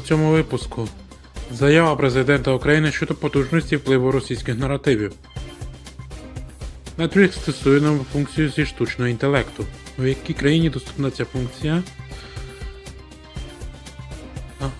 цьому випуску. Заява президента України щодо потужності впливу російських наративів. Netflix тестує нову функцію зі штучного інтелекту. У якій країні доступна ця функція?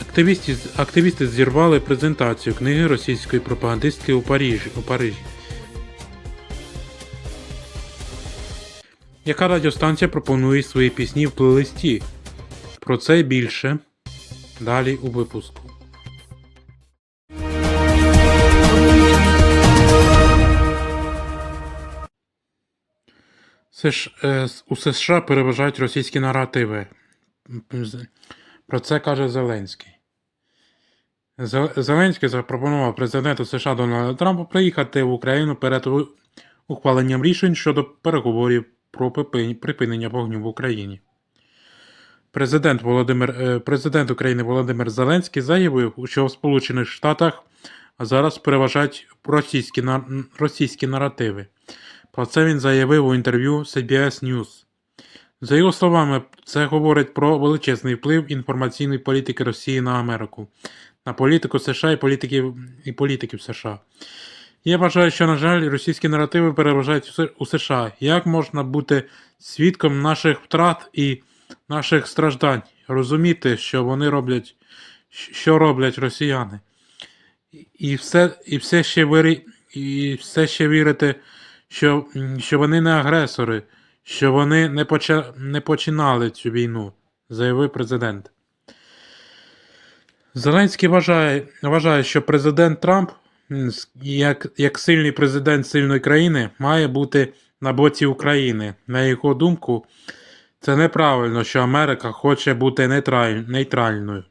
Активісти, активісти зірвали презентацію книги російської пропагандистки у Парижі. У Парижі. Яка радіостанція пропонує свої пісні в плейлисті? Про це більше далі у випуску. Е, У США переважають російські наративи. Про це каже Зеленський. Зеленський запропонував президенту США Дональду Трампу приїхати в Україну перед ухваленням рішень щодо переговорів про припинення вогню в Україні. Президент, Володимир, е, президент України Володимир Зеленський заявив, що в Сполучених Штатах зараз переважають російські, російські наративи. Про це він заявив у інтерв'ю CBS News. За його словами, це говорить про величезний вплив інформаційної політики Росії на Америку, на політику США і політиків, і політиків США. Я вважаю, що, на жаль, російські наративи переважають у США. Як можна бути свідком наших втрат і наших страждань, розуміти, що вони роблять, що роблять росіяни, і все, і все ще вирі, і все ще вірити, що, що вони не агресори, що вони не, поча, не починали цю війну, заявив президент. Зеленський вважає, вважає, що президент Трамп, як, як сильний президент сильної країни, має бути на боці України. На його думку, це неправильно, що Америка хоче бути нейтральною.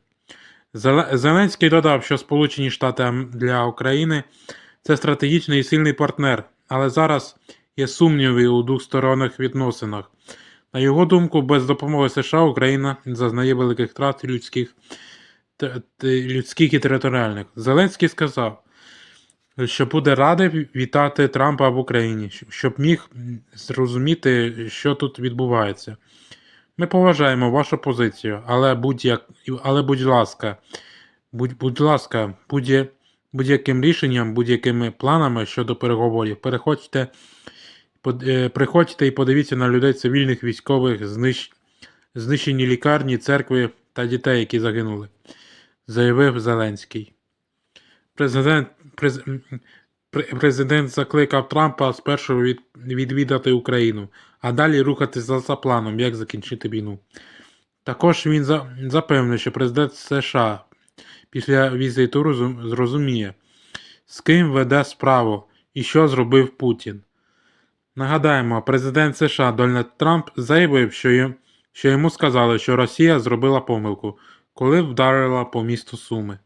Зеленський додав, що Сполучені Штати для України це стратегічний і сильний партнер, але зараз є сумніви у двосторонніх відносинах. На його думку, без допомоги США Україна зазнає великих втрат людських, людських і територіальних. Зеленський сказав, що буде радий вітати Трампа в Україні, щоб міг зрозуміти, що тут відбувається. Ми поважаємо вашу позицію, але будь-як, але будь ласка, будь, будь ласка, будь, будь-яким рішенням, будь-якими планами щодо переговорів, переходьте, е, приходьте і подивіться на людей цивільних, військових, знищ, знищені лікарні, церкви та дітей, які загинули, заявив Зеленський. Президент, президент закликав Трампа спершу від, відвідати Україну, а далі рухатися за, планом, як закінчити війну. Також він за, запевнив, що президент США після візиту розум, зрозуміє, з ким веде справу і що зробив Путін. Нагадаємо, президент США Дональд Трамп заявив, що, й- що йому сказали, що Росія зробила помилку, коли вдарила по місту Суми.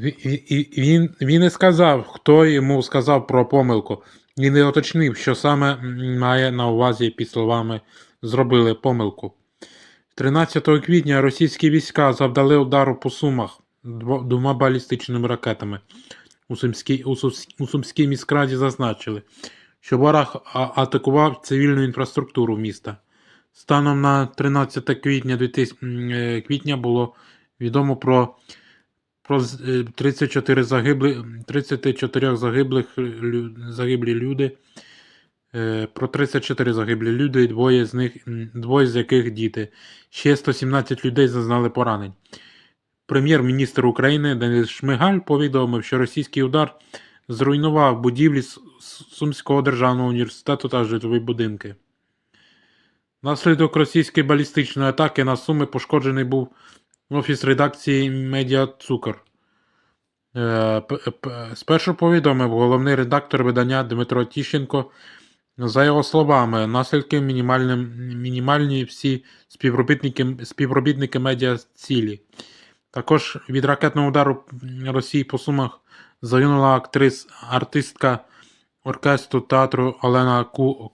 Ві- і- і- Він, він не сказав, хто йому сказав про помилку. Він не уточнив, що саме має на увазі під словами зробили помилку. 13 квітня російські війська завдали удару по Сумах двома балістичними ракетами. У Сумській, у, у Сумській міськраді зазначили, що ворог атакував цивільну інфраструктуру міста. Станом на 13 квітня 2000, е, квітня було відомо про про е, 34 загибли, 34 загиблих загиблі люди. Е, Про 34 загиблі люди, двоє з них, двоє з яких діти. Ще 117 людей зазнали поранень. Прем'єр-міністр України Денис Шмигаль повідомив, що російський удар зруйнував будівлі Сумського державного університету та житлові будинки. Внаслідок російської балістичної атаки на Суми пошкоджений був офіс редакції Медіа Цукор. Е, Спершу повідомив головний редактор видання Дмитро Тіщенко. За його словами, наслідки мінімальні всі співробітники, співробітники медіа цілі. Також від ракетного удару Росії по Сумах загинула актрис, артистка оркестру театру Олена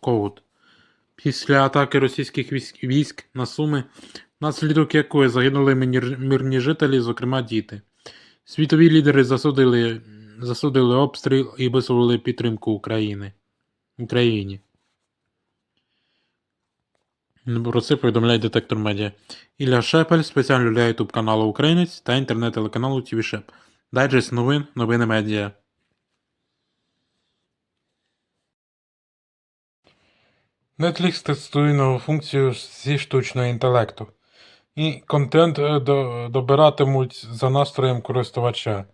Коут. Після атаки російських військ, на Суми, внаслідок якої загинули мирні жителі, зокрема діти. Світові лідери засудили, засудили обстріл і висловили підтримку України. Україні. Про це повідомляє детектор медіа. Ілля Шепель спеціально для YouTube каналу Українець та інтернет-телеканалу Шеп. Дайджест новин, новини медіа. Netflix тестує нову функцію зі штучного інтелекту. І контент е, добиратимуть за настроєм користувача.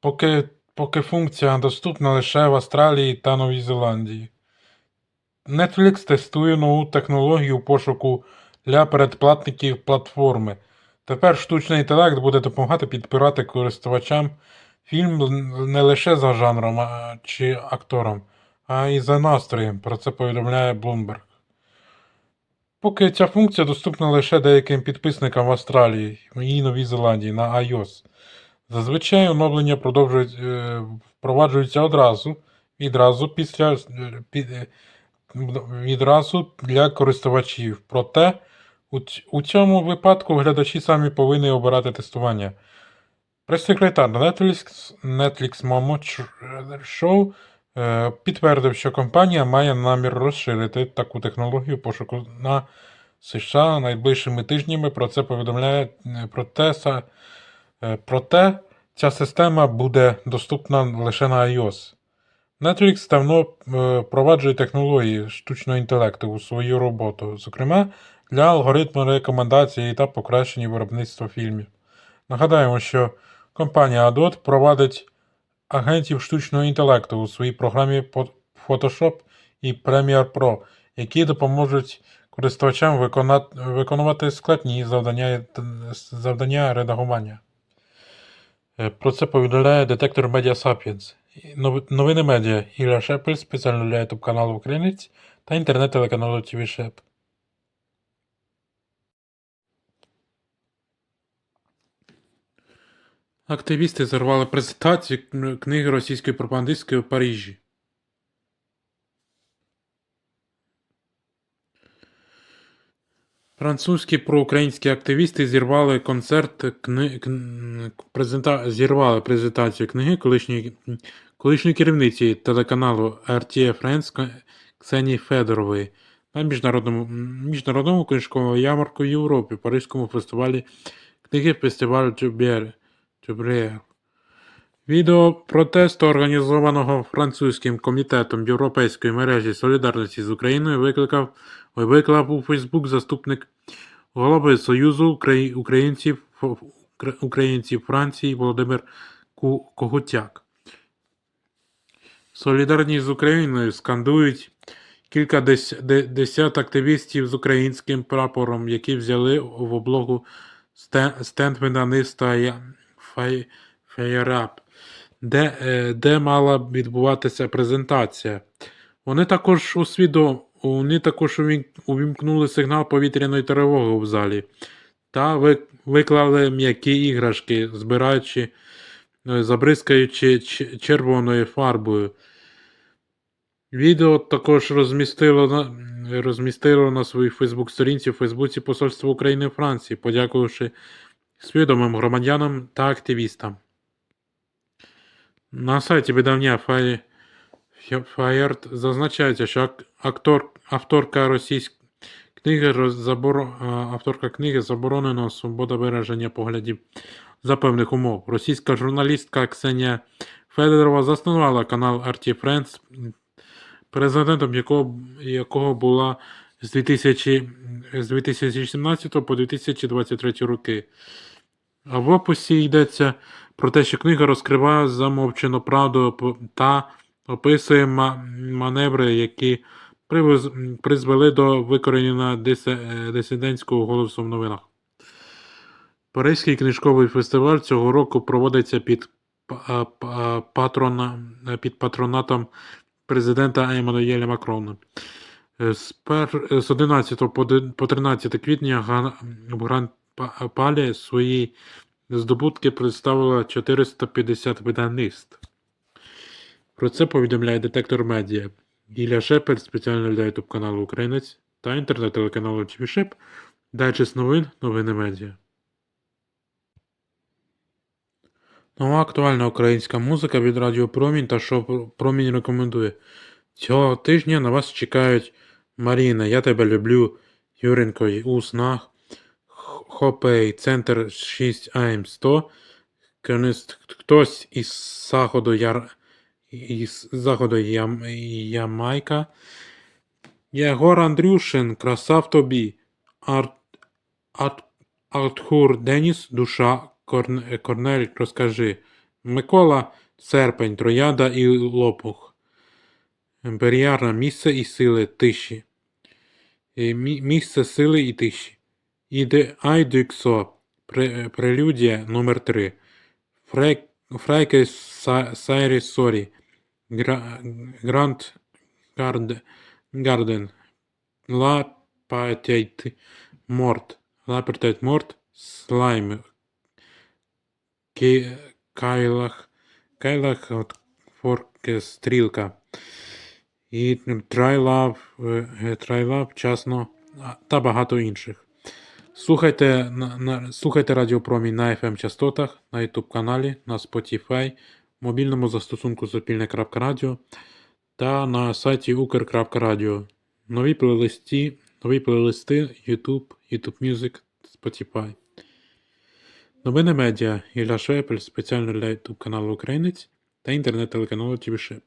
Поки, поки функція доступна лише в Австралії та Новій Зеландії. Netflix тестує нову технологію пошуку для передплатників платформи. Тепер штучний інтелект буде допомагати підбирати користувачам фільм не лише за жанром чи актором, а й за настроєм. Про це повідомляє Bloomberg. Поки ця функція доступна лише деяким підписникам в Австралії і Новій Зеландії на iOS. Зазвичай оновлення продовжують, е, впроваджуються одразу, відразу після е, під, е, відразу для користувачів. Проте у, у цьому випадку глядачі самі повинні обирати тестування. Прес-секретар Netflix, Netflix Momo Show підтвердив, що компанія має намір розширити таку технологію пошуку на США найближчими тижнями. Про це повідомляє е, проте, е, проте ця система буде доступна лише на iOS. Netflix давно е, впроваджує технології штучного інтелекту у свою роботу, зокрема для алгоритму рекомендацій та покращення виробництва фільмів. Нагадаємо, що компанія Adobe провадить агентів штучного інтелекту у своїй програмі Photoshop і Premiere Pro, які допоможуть користувачам виконувати складні завдання, завдання редагування. Е, Про це повідомляє детектор Media Sapiens. Новини медіа Ілля Шепель спеціально для YouTube каналу Українець та інтернет-телеканалу TV Шеп. Активісти зірвали презентацію книги російської пропагандистки у Парижі. Французькі проукраїнські активісти зірвали концерт кни... кн- презента... зірвали презентацію книги колишньої... колишньої керівниці телеканалу RTF France Ксенії Федорової на міжнародному, міжнародному книжковому ярмарку в Європі, Паризькому фестивалі книги фестивалю Джубер. Джубрер. Відео протесту, організованого французьким комітетом Європейської мережі солідарності з Україною, викликав, виклав у Фейсбук заступник голови Союзу українців, українців Франції Володимир Когутяк. Солідарність з Україною скандують кілька дес, десят активістів з українським прапором, які взяли в облогу стен- стенд видавництва Я- Фай- де, е, де мала відбуватися презентація. Вони також усвідом... Вони також увімкнули сигнал повітряної тривоги в залі та виклали м'які іграшки, збираючи, е, забризкаючи червоною фарбою. Відео також розмістило на, розмістило на своїй Фейсбук-сторінці в Фейсбуці Посольства України Франції, подякувавши свідомим громадянам та активістам. На сайті видання. Фаєрт зазначається, що актор... авторка російської книги а, авторка книги заборонено свобода вираження поглядів за певних умов. Російська журналістка Ксенія Федорова заснувала канал RT Friends, президентом якого, якого була з, 2000... з 2017 по 2023 роки. А в описі йдеться про те, що книга розкриває замовчену правду та описує ма- маневри, які призвели до викоренення дисе- е, дисидентського голосу в новинах. Паризький книжковий фестиваль цього року проводиться під, па- па- патрона, під патронатом президента Еммануеля Макрона. Е, З, пер... е, з 11 по 13 квітня в Гранд Па- Палі свої здобутки представило 450 видавництв. Про це повідомляє детектор медіа. Ілля Шепель спеціально для YouTube каналу Українець та інтернет-телеканалу ЧВШЕП. Дайджест новин, новини медіа. Нова актуальна українська музика від Радіо Промінь та шоу Промінь рекомендує. Цього тижня на вас чекають Маріна, я тебе люблю, Юренко у снах, Хопей, центр 6 АМ 100, Кенест- хтось із заходу, Яр... із заходу Ям... Ямайка, Єгор Андрюшин, красав тобі, Ар... Ат... Артхур Деніс, душа, Корн... Корнель, розкажи, Микола, серпень, трояда і лопух. Беріарна місце і сили тиші. Е, Місце сили і тиші. Іде Айдюксо. Пре- Прелюдія номер 3. Фрек, Фрайке Са- Сайрі Сорі. Гра, Грант Гард, Гарден. Ла Патейт Морт. Ла Патейт Морт. Слайм. Кайлах. Кайлах от Форке Стрілка. І Трайлав, е, Трайлав, Часно та багато інших. Слухайте, на, на, слухайте Радіопромінь на FM частотах, на YouTube каналі, на Spotify, мобільному застосунку Сопільне.Радіо та на сайті Укр.Радіо. Нові плейлисти, нові плейлисти YouTube, YouTube Music, Spotify. Новини медіа Ілля Шепель спеціально для YouTube каналу Українець та інтернет-телеканалу ТВ Шеп.